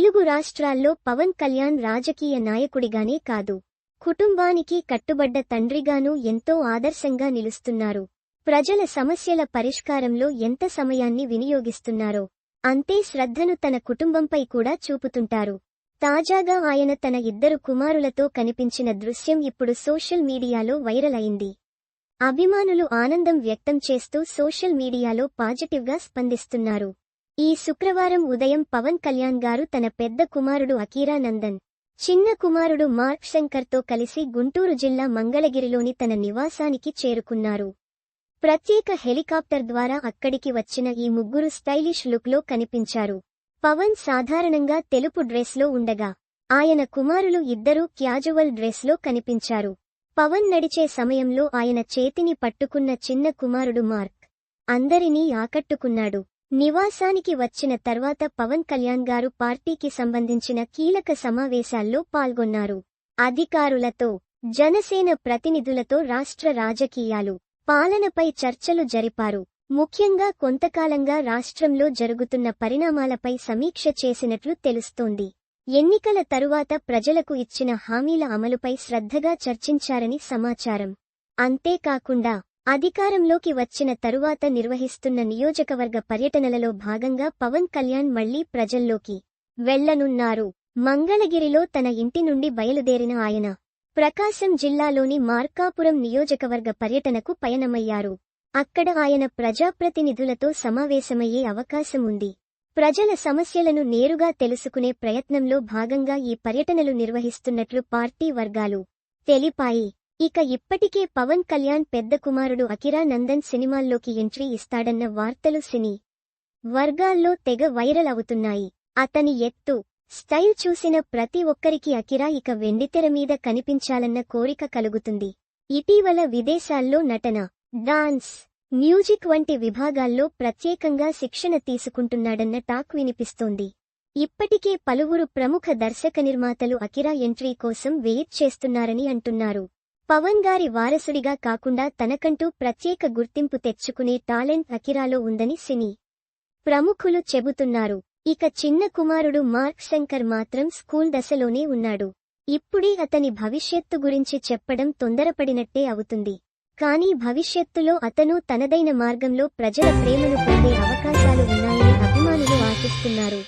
తెలుగు రాష్ట్రాల్లో పవన్ కళ్యాణ్ రాజకీయ నాయకుడిగానే కాదు. కుటుంబానికి కట్టుబడ్డ తండ్రిగానూ ఎంతో ఆదర్శంగా నిలుస్తున్నారు. ప్రజల సమస్యల పరిష్కారంలో ఎంత సమయాన్ని వినియోగిస్తున్నారో అంతే శ్రద్ధను తన కుటుంబంపై కూడా చూపుతుంటారు. తాజాగా ఆయన తన ఇద్దరు కుమారులతో కనిపించిన దృశ్యం ఇప్పుడు సోషల్ మీడియాలో వైరల్ అయింది. అభిమానులు ఆనందం వ్యక్తం చేస్తూ సోషల్ మీడియాలో పాజిటివ్గా స్పందిస్తున్నారు. ఈ శుక్రవారం ఉదయం పవన్ కళ్యాణ్ గారు తన పెద్ద కుమారుడు అకీరా నందన్ చిన్న కుమారుడు మార్క్ శంకర్తో కలిసి గుంటూరు జిల్లా మంగళగిరిలోని తన నివాసానికి చేరుకున్నారు. ప్రత్యేక హెలికాప్టర్ ద్వారా అక్కడికి వచ్చిన ఈ ముగ్గురు స్టైలిష్ లుక్లో కనిపించారు. పవన్ సాధారణంగా తెలుపు డ్రెస్లో ఉండగా ఆయన కుమారులు ఇద్దరూ క్యాజువల్ డ్రెస్లో కనిపించారు. పవన్ నడిచే సమయంలో ఆయన చేతిని పట్టుకున్న చిన్న కుమారుడు మార్క్ అందరినీ ఆకట్టుకున్నాడు. నివాసానికి వచ్చిన తర్వాత పవన్ కళ్యాణ్ గారు పార్టీకి సంబంధించిన కీలక సమావేశాల్లో పాల్గొన్నారు. అధికారులతో జనసేన ప్రతినిధులతో రాష్ట్ర రాజకీయాలు పాలనపై చర్చలు జరిపారు. ముఖ్యంగా కొంతకాలంగా రాష్ట్రంలో జరుగుతున్న పరిణామాలపై సమీక్ష చేసినట్లు తెలుస్తోంది. ఎన్నికల తరువాత ప్రజలకు ఇచ్చిన హామీల అమలుపై శ్రద్ధగా చర్చించారని సమాచారం. అంతేకాకుండా అధికారంలోకి వచ్చిన తరువాత నిర్వహిస్తున్న నియోజకవర్గ పర్యటనలలో భాగంగా పవన్ కళ్యాణ్ మళ్ళీ ప్రజల్లోకి వెళ్ళనున్నారు. మంగళగిరిలో తన ఇంటి నుండి బయలుదేరిన ఆయన ప్రకాశం జిల్లాలోని మార్కాపురం నియోజకవర్గ పర్యటనకు పయనమయ్యారు. అక్కడ ఆయన ప్రజాప్రతినిధులతో సమావేశమయ్యే అవకాశం ఉంది. ప్రజల సమస్యలను నేరుగా తెలుసుకునే ప్రయత్నంలో భాగంగా ఈ పర్యటనలు నిర్వహిస్తున్నట్లు పార్టీ వర్గాలు తెలిపాయి. ఇక ఇప్పటికే పవన్ కళ్యాణ్ పెద్ద కుమారుడు అకిరా నందన్ సినిమాల్లోకి ఎంట్రీ ఇస్తాడన్న వార్తలు సినీ వర్గాల్లో తెగ వైరల్ అవుతున్నాయి. అతని ఎత్తు స్టైల్ చూసిన ప్రతి ఒక్కరికి అకిరా ఇక వెండితెర మీద కనిపించాలన్న కోరిక కలుగుతుంది. ఇటీవల విదేశాల్లో నటన డాన్స్ మ్యూజిక్ వంటి విభాగాల్లో ప్రత్యేకంగా శిక్షణ తీసుకుంటున్నాడన్న టాక్ వినిపిస్తోంది. ఇప్పటికే పలువురు ప్రముఖ దర్శక నిర్మాతలు అకిరా ఎంట్రీ కోసం వెయిట్ చేస్తున్నారని అంటున్నారు. పవన్ గారి వారసుడిగా కాకుండా తనకంటూ ప్రత్యేక గుర్తింపు తెచ్చుకునే టాలెంట్ అకిరాలో ఉందని సినీ ప్రముఖులు చెబుతున్నారు. ఇక చిన్న కుమారుడు మార్క్ శంకర్ మాత్రం స్కూల్ దశలోనే ఉన్నాడు. ఇప్పుడే అతని భవిష్యత్తు గురించి చెప్పడం తొందరపడినట్టే అవుతుంది. కానీ భవిష్యత్తులో అతను తనదైన మార్గంలో ప్రజల ప్రేమను పొందే అవకాశాలు ఉన్నాయని అభిమానులు ఆశిస్తున్నారు.